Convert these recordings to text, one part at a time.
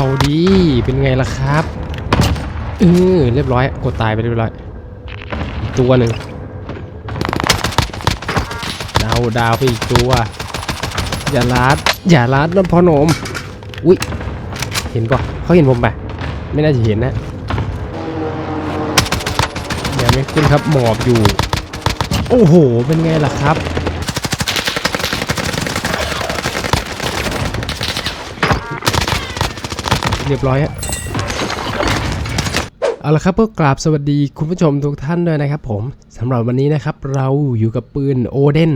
เอาดีเป็นไงล่ะครับเออเรียบร้อย กดตายไปเรียบร้อยอตัวหนึ่งดาวดาวไปอีกตัว อย่าลัดอย่าลัดนะพ่อหนมอุ้ยเห็นก่อนเขาเห็นผมปะไม่น่าจะเห็นนะอยังไม่ขึ้นครับหมอบอยู่ โอ้โห เป็นไงล่ะครับ เรียบร้อยฮะเอาละครับก็กราบสวัสดีคุณผู้ชมทุกท่านด้วยนะครับผมสำหรับวันนี้นะครับเราอยู่กับปืนโอเดน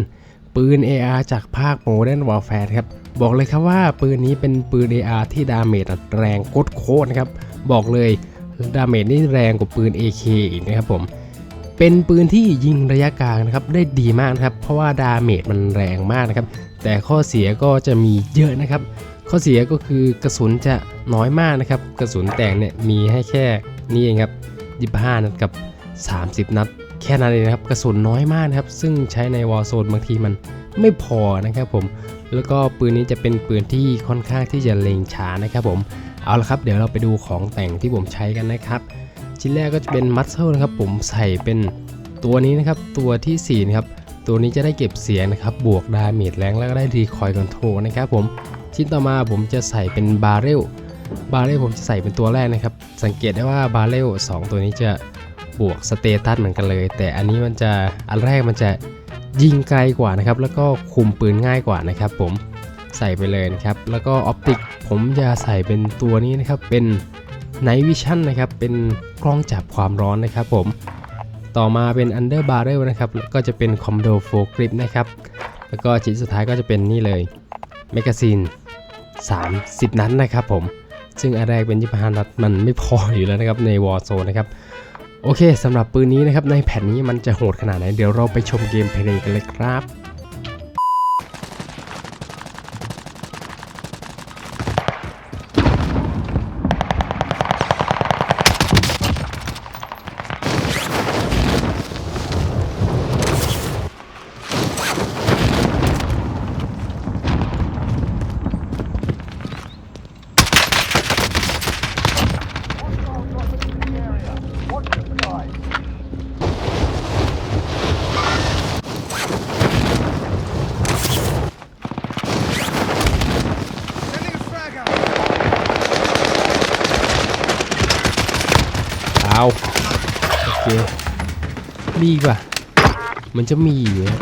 ปืน AR จากภาค Modern Warfare ครับบอกเลยครับว่าปืนนี้เป็นปืน AR ที่ดาเมจแรงโคตรโคตรนะครับบอกเลยดาเมจนี่แรงกว่าปืน AK อีกนะครับผมเป็นปืนที่ยิงระยะกลางนะครับได้ดีมากนะครับเพราะว่าดาเมจมันแรงมากนะครับแต่ข้อเสียก็จะมีเยอะนะครับ ข้อเสียก็คือกระสุนจะน้อยมากนะครับ กระสุนแต่งเนี่ยมีให้แค่นี่เองครับ25นัดกับ 30 นัด แค่นั้นเองนะครับ กระสุนน้อยมากนะครับ ซึ่งใช้ในวอ r z โซนบางทีมันไม่พอนะครับผม แล้วก็ปืนนี้จะเป็นปืนที่ค่อนข้างที่จะเล็งช้านะครับผมเอาละครับ เดี๋ยวเราไปดูของแต่งที่ผมใช้กันนะครับ ชิ้นแรกก็จะเป็นมั s เ l ินะครับผมใส่เป็นตัวนี้นะครับ ตัวทีสี่4นะครับตัวนี้จะได้เก็บเสียงนะครับ บวกดาเมจแรงแล้วก็ได้รีคอยล์คอนโทรลนะครับผม ชิ้นต่อมาผมจะใส่เป็นบาร์เรลบาร์เรลผมจะใส่เป็นตัวแรกนะครับ สังเกตได้ว่าบาร์เรล2ตัวนี้จะบวกสเตตัสเหมือนกันเลย แต่อันนี้มันจะอันแรกมันจะยิงไกลกว่านะครับ แล้วก็คุมปืนง่ายกว่านะครับ ผมใส่ไปเลยนะครับ แล้วก็ออปติกผมจะใส่เป็นตัวนี้นะครับ เป็น Night Vision นะครับ เป็นกล้องจับความร้อนนะครับ ผม ต่อมาเป็น Under Barrel นะครับ ก็จะเป็น Commando Full Grip นะครับ แล้วก็ชิ้นสุดท้ายก็จะเป็นนี่เลยแมกกาซีน 30 นัดนนะครับผม ซึ่งอันแรกเป็น 25 นัดมันไม่พออยู่แล้วนะครับในวอร์โซนะครับ โอเคสำหรับปืนนี้นะครับในแผ่นนี้มันจะโหดขนาดไหน เดี๋ยวเราไปชมเกมเพลย์กันเลยครับ เคมีอีกว่ะ มันจะมีอยู่นะ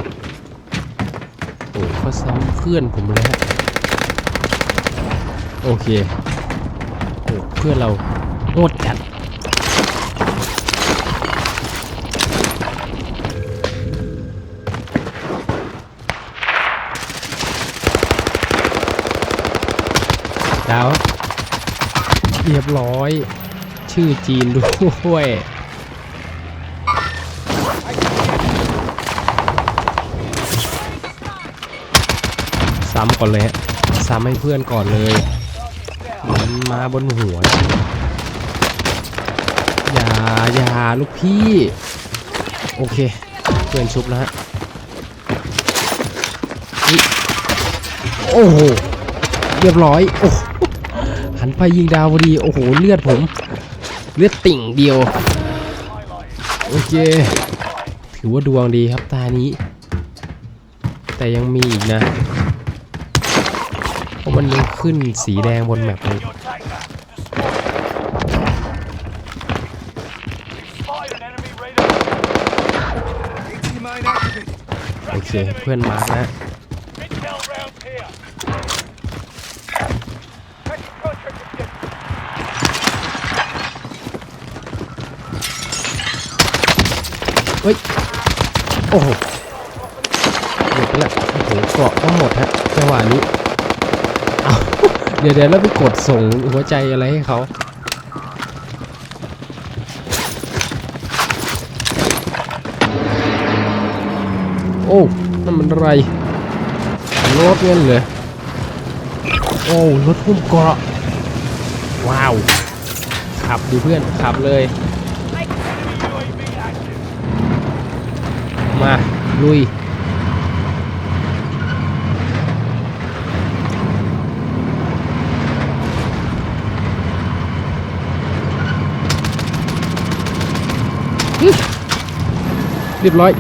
โอ้เขาซ้ำเพื่อนผมเลยฮะโอเคโอ้เพื่อนเราโหดจัดดาวเรียบร้อย ชื่อจีนด้วย ซ้ำก่อนเลยฮะซ้ำให้เพื่อนก่อนเลยมันมาบนหัวอย่าอย่าลูกพี่ โอเค เพื่อนชุบแล้วฮะโอ้โหเรียบร้อยโอ้หหันไปยิงดาวพอดีโอ้โหเลือดผม เลือดติ่งเดียว โอเค ถือว่าดวงดีครับตานี้ แต่ยังมีอีกนะ เพราะมันยังขึ้นสีแดงบนแมปเลยโอเค เพื่อนมาร์กนะเฮ้ย โอ้โหหมดแล้วโอ้โหเกาะก็หมดฮะจังหวะนี้ เดี๋ยวเดี๋ยวแล้วไปกดส่งหัวใจอะไรให้เขาโอ้นั่นมันอะไรรถเงินเลยโอ้รถหุ้มเกราะว้าว ขับดูเพื่อน ขับเลย มา ลุย เรียบร้อย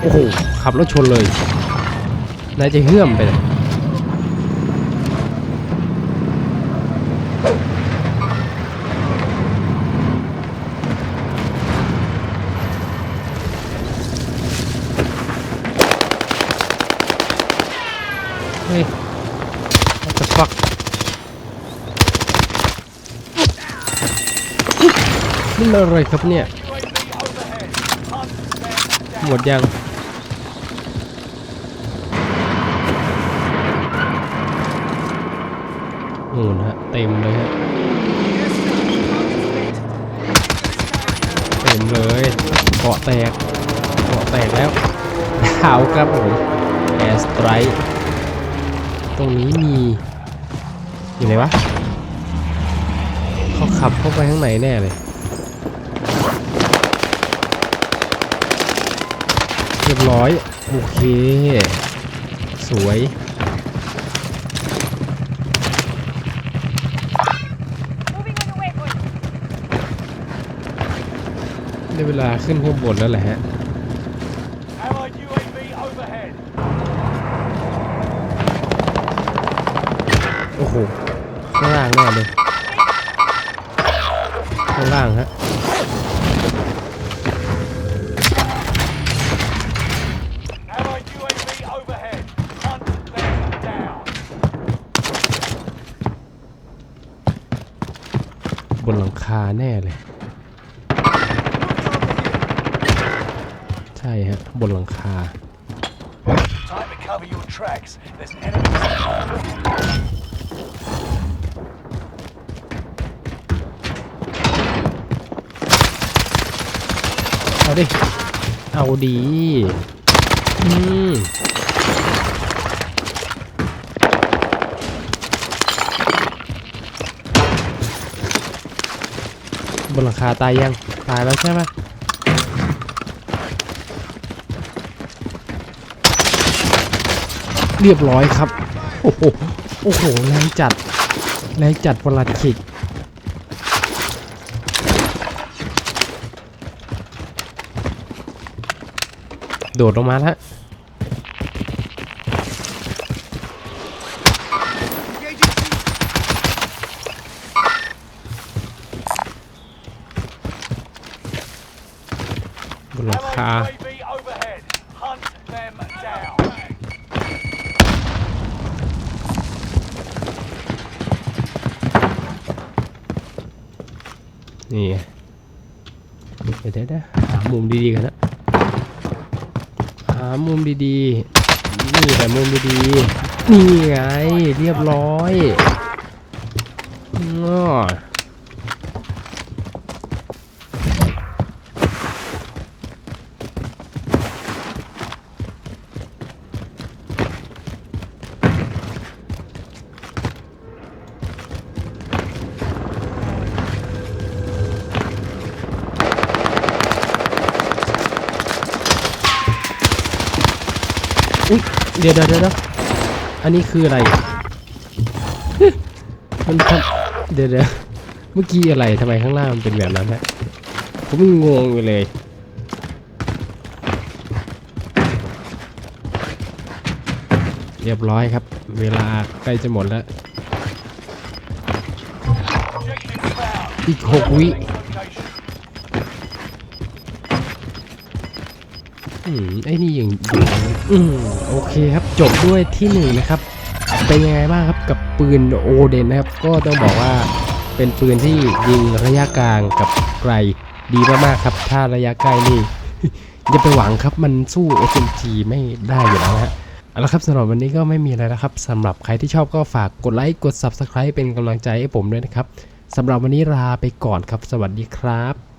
โอ้โห ขับรถชนเลยนายจะเฮื่อมไปเลยเฮ้ย what the fuck นี่มันอะไรครับเนี่ย หมดยังนู่นฮะเต็มเลยฮะเต็มเลยเกาะแตกเกาะแตกแล้วดาวครับผมแอสไตร์ตรงนี้มีอยู่ไหนวะเขาขับเข้าไปข้างในแน่เลย รียบร้อย โอเค สวย ได้เวลาขึ้นข้างบนแล้วแหละฮะ Allied UAV overhead. โอ้โหข้างล่างแน่เลยข้างล่างฮะ นหลังคาแน่เลย ใช่ฮะ บนหลังคา เอาดิ เอาดี อืม นหลังคาตายยังตายแล้วใช่ไหมเรียบร้อยครับ โอ้โหโอ้โหแรงจัดแรงจัดประหลัดขิกโดดลงมาแล้ว บนหลังคานี่ไงเดี๋ยวเดี๋ยวหามุมดีๆกันนะ หามุมดีๆ นี่แต่มุมดีๆ นี่ไง เรียบร้อยง้อ อุ๊ยเดี๋ยวเดี๋ยวเดี๋ยวอันนี้คืออะไร มันทำเดี๋ยวเดี๋ยวเมื่อกี้อะไรทำไมข้างล่างมันเป็นแบบนั้นฮะผมงงงอยู่เลยเรียบร้อยครับ เวลาใกล้จะหมดแล้ว อีกหกวิ อืมไอ้นี่ยังอยู่อืมโอเคครับจบด้วยที่หนึ่งนะครับ เป็นยังไงบ้างครับกับปืนโอเดนนะครับ ก็ต้องบอกว่าเป็นปืนที่ยิงระยะกลางกับไกลดีมากๆครับ ถ้าระยะใกล้นี่อย่าไปหวังครับมันสู้ SMG ไม่ได้อยู่แล้วนะฮะเอาละครับสำหรับวันนี้ก็ไม่มีอะไรแล้วครับสำหรับใครที่ชอบก็ฝากกดไลค์กด Subscribe เป็นกำลังใจให้ผมด้วยนะครับสำหรับวันนี้ลาไปก่อนครับ สวัสดีครับ